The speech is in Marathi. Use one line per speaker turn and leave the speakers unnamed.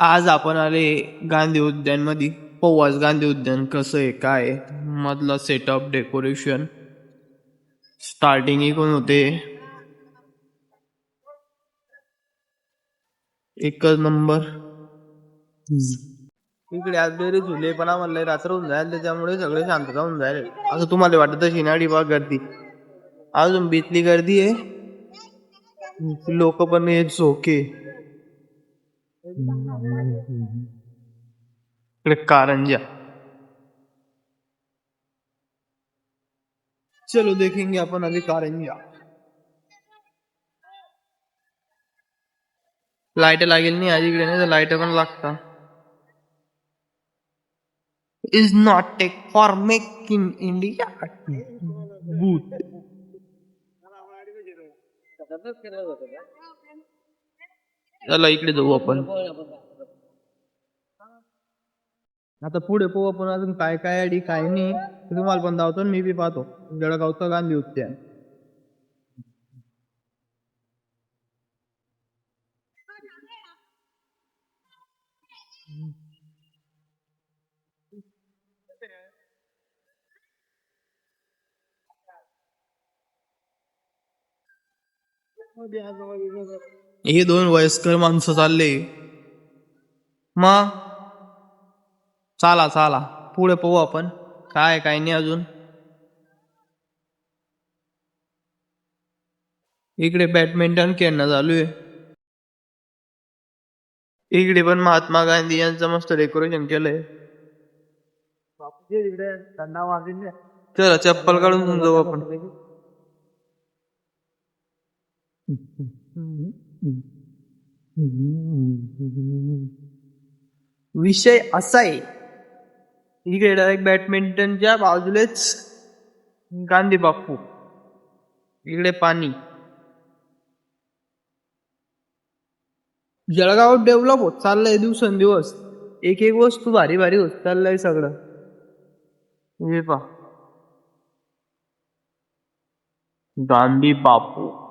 आज आपण आले गांधी उद्यानमध्ये गांधी उद्यान कसं आहे काय आहे, मधलं सेटअप डेकोरेशन स्टार्टिंग एकून होते? एकच नंबर इकडे आज बेरे झुले पण आम्हाला रात्र होऊन जाईल त्याच्यामुळे सगळे शांतता होऊन जाईल असं तुम्हाला वाटत शिनाडी बा गर्दी. अजून बीतली गर्दी आहे. लोक पण येत झोके. इकडे कारंजा. चलो देखेंगे अपन अभी कारंजा. लाइट लागेल नाही आज इकडे नाही तर लाइट पण लागता. Is not take for make in India boot चला इकडे जाऊ आपण. आता पुढे पाहू आपण अजून काय काय आडी काय नाही. ते तुम्हाला पण धावतो आणि मी बी पाहतो. जळगावचं गांधी उद्यान. हे दोन वयस्कर माणसं चालले. मग चाला चाला. पुढे पाहू आपण. काय काय नाही अजून. इकडे बॅडमिंटन खेळणं चालू आहे. इकडे पण महात्मा गांधी यांचं मस्त डेकोरेशन केलंय. चला चप्पल काढून जाऊ आपण. विषय असा आहे. इकडे डायरेक्ट बॅडमिंटनच्या बाजूलेच गांधी बापू. इकडे पाणी. जळगाव डेव्हलप होत चाललंय दिवसेंदिवस. एक एक वस्तू भारी भारी होत चाललंय सगळं. हे पा गांधी बापू.